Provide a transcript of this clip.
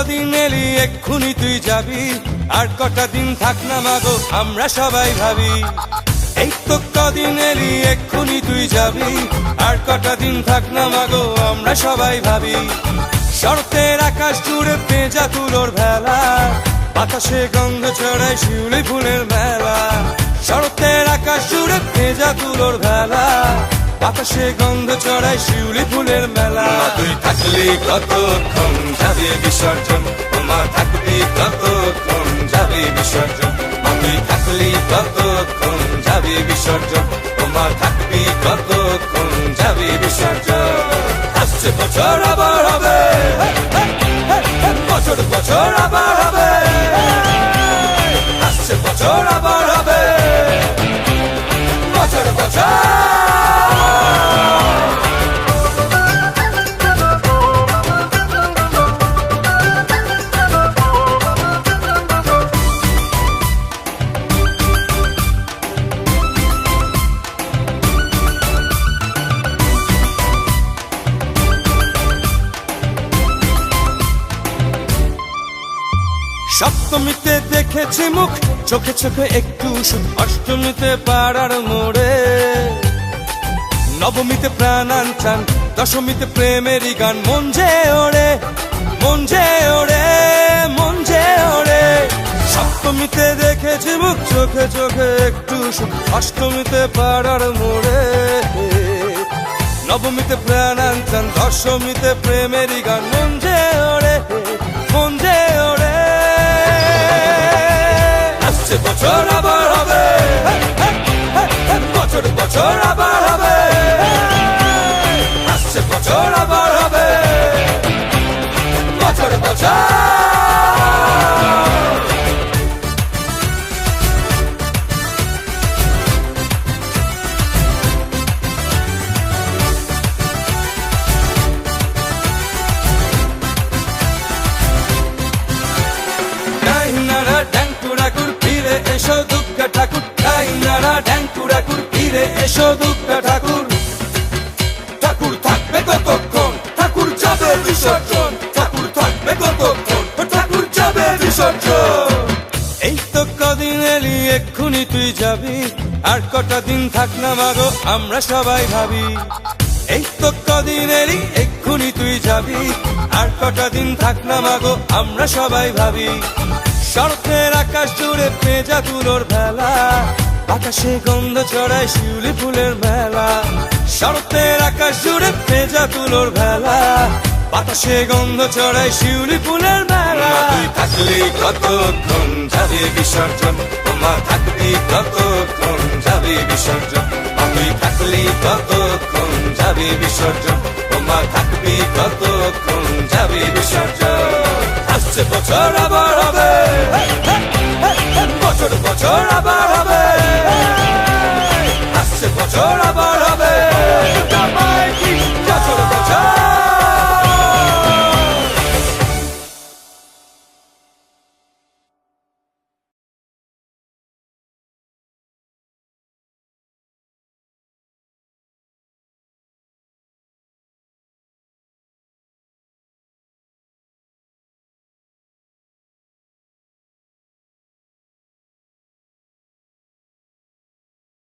এক্ষুনি তুই যাবি। আর কটা দিন থাক না মাগো, আমরা সবাই ভাবি। এই তো কদিন এলি, এক্ষুনি তুই যাবি। আর কটা দিন থাক না মাগো, আমরা সবাই ভাবি। শরতের আকাশ জুড়ে পেঁজা তুলোর ভেলা, বাতাসে গন্ধ ছড়ায় শিউলি ফুলের মেলা। শরতের আকাশ জুড়ে পেঁজা তুলোর ভেলা, বাতাসে গন্ধ ছড়ায় শিউলি ফুলের মেলা। তুই থাকলি কতক্ষণ যাবে বিসর্জন, তোমার থাকবি ততক্ষণ যাবে বিসর্জন। আমি থাকলি ততক্ষণ যাবে বিসর্জন, তোমার থাকবি ততক্ষণ যাবে বিসর্জন। আসছে বছর আবার হবে বছর বছর আবার সপ্তমীতে দেখেছি মুখ, চোখে চোখে একটু অষ্টমীতে পাড়ার মোড়ে। নবমীতে প্রাণান চান দশমীতে প্রেমেরই গান, মন যে ওড়ে, মন যে ওড়ে, মন যে ওড়ে। সপ্তমীতে দেখেছি মুখ, চোখে চোখে একটু অষ্টমীতে পাড়ার মোড়ে। নবমীতে প্রাণান চান দশমীতে প্রেমেরই গান, মন আসছে বছর ফিরে এসো দুর্গা ঠাকুর। ঠাকুর থাকবে কতক্ষণ? ঠাকুর যাবে বিসর্জন। ঠাকুর থাকবে কতক্ষণ? ঠাকুর যাবে বিসর্জন। এই তো কদিন এলি, এক্ষুনি তুই যাবি। আর কটা দিন থাক না মাগো, আমরা সবাই ভাবি। এই তো কদিন এলি, এক্ষুনি তুই যাবি। আর কটা দিন থাক না মাগো, আমরা সবাই ভাবি। শরতের আকাশ জুড়ে পেঁজা তুলোর ভেলা। আকাশে গন্ধ ছড়ায় শিউলি ফুলের মেলা। শরতের আকাশ জুড়ে পেঁজা তুলোর ভেলা। বাতাসে গন্ধ ছড়ায় শিউলি ফুলের মেলা। থাকলি কতক্ষণ যাবে বিসর্জন? তোমার থাকবি কতক্ষণ যাবে বিসর্জন? তুই থাকলি কতক্ষণ যাবে বিসর্জন? তোমার থাকবি কতক্ষণ যাবে বিসর্জন? আসছে বছর আবার হবে। বছর বছর আবার হবে।